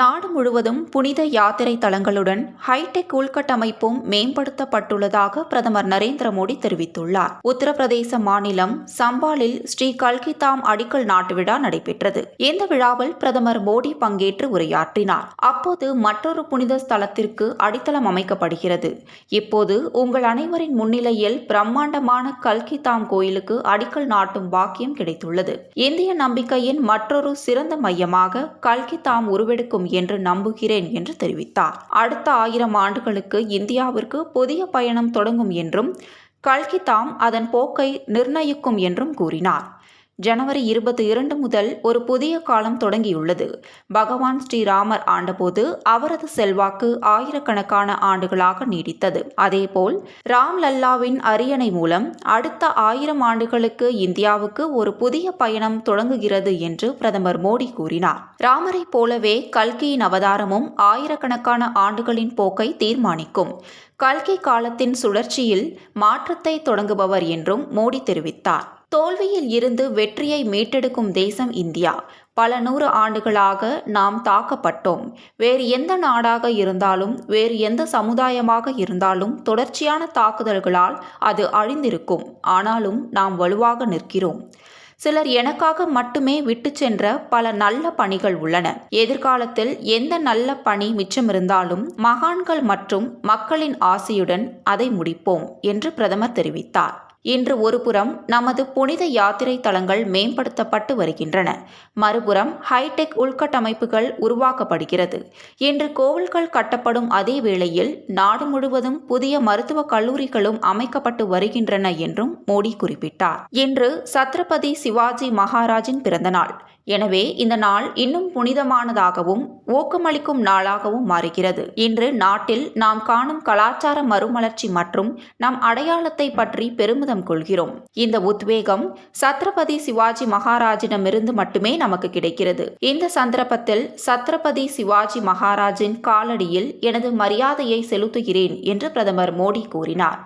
நாடு முழுவதும் புனித யாத்திரை தலங்களுடன் ஹைடெக் உள்கட்டமைப்பும் மேம்படுத்தப்பட்டுள்ளதாக பிரதமர் நரேந்திர மோடி தெரிவித்துள்ளார். உத்தரப்பிரதேச மாநிலம் சம்பாலில் ஸ்ரீ கல்கித்தாம் அடிக்கல் நாட்டு விழா நடைபெற்றது. இந்த விழாவில் பிரதமர் மோடி பங்கேற்று உரையாற்றினார். அப்போது மற்றொரு புனித ஸ்தலத்திற்கு அடித்தளம் அமைக்கப்படுகிறது. இப்போது உங்கள் அனைவரின் முன்னிலையில் பிரம்மாண்டமான கல்கிதாம் கோயிலுக்கு அடிக்கல் நாட்டும் பாக்கியம் கிடைத்துள்ளது. இந்திய நம்பிக்கையின் மற்றொரு சிறந்த மையமாக கல்கித்தாம் உருவெடுக்கும் என்று நம்புகிறேன் என்று தெரிவித்தார். அடுத்த ஆயிரம் ஆண்டுகளுக்கு இந்தியாவிற்கு புதிய பயணம் தொடங்கும் என்றும் கல்கி தாம் அதன் போக்கை நிர்ணயிக்கும் என்றும் கூறினார். ஜனவரி இருபத்தி இரண்டு முதல் ஒரு புதிய காலம் தொடங்கியுள்ளது. பகவான் ஸ்ரீராமர் ஆண்டபோது அவரது செல்வாக்கு ஆயிரக்கணக்கான ஆண்டுகளாக நீடித்தது. அதேபோல் ராம் லல்லாவின் அரியணை மூலம் அடுத்த ஆயிரம் ஆண்டுகளுக்கு இந்தியாவுக்கு ஒரு புதிய பயணம் தொடங்குகிறது என்று பிரதமர் மோடி கூறினார். ராமரைப் போலவே கல்கியின் அவதாரமும் ஆயிரக்கணக்கான ஆண்டுகளின் போக்கை தீர்மானிக்கும். கல்கி காலத்தின் சுழற்சியில் மாற்றத்தை தொடங்குபவர் என்றும் மோடி தெரிவித்தார். தோல்வியில் இருந்து வெற்றியை மீட்டெடுக்கும் தேசம் இந்தியா. பல நூறு ஆண்டுகளாக நாம் தாக்கப்பட்டோம். வேறு எந்த நாடாக இருந்தாலும் வேறு எந்த சமுதாயமாக இருந்தாலும் தொடர்ச்சியான தாக்குதல்களால் அது அழிந்திருக்கும். ஆனாலும் நாம் வலுவாக நிற்கிறோம். சிலர் எனக்காக மட்டுமே விட்டு சென்ற பல நல்ல பணிகள் உள்ளன. எதிர்காலத்தில் எந்த நல்ல பணி மிச்சமிருந்தாலும் மகான்கள் மற்றும் மக்களின் ஆசையுடன் அதை முடிப்போம் என்று பிரதமர் தெரிவித்தார். இன்று ஒருபுறம் நமது புனித யாத்திரை தலங்கள் மேம்படுத்தப்பட்டு வருகின்றன. மறுபுறம் ஹைடெக் உள்கட்டமைப்புகள் உருவாக்கப்படுகிறது. இன்று கோவில்கள் கட்டப்படும் அதே வேளையில் நாடு முழுவதும் புதிய மருத்துவக் கல்லூரிகளும் அமைக்கப்பட்டு வருகின்றன என்றும் மோடி குறிப்பிட்டார். இன்று சத்ரபதி சிவாஜி மகாராஜின் பிறந்தநாள். எனவே இந்த நாள் இன்னும் புனிதமானதாகவும் ஊக்கமளிக்கும் நாளாகவும் மாறுகிறது. இன்று நாட்டில் நாம் காணும் கலாச்சார மறுமலர்ச்சி மற்றும் நம் அடையாளத்தை பற்றி பெருமிதம் கொள்கிறோம். இந்த உத்வேகம் சத்ரபதி சிவாஜி மகாராஜிடமிருந்து மட்டுமே நமக்கு கிடைக்கிறது. இந்த சந்தர்ப்பத்தில் சத்ரபதி சிவாஜி மகாராஜின் காலடியில் எனது மரியாதையை செலுத்துகிறேன் என்று பிரதமர் மோடி கூறினார்.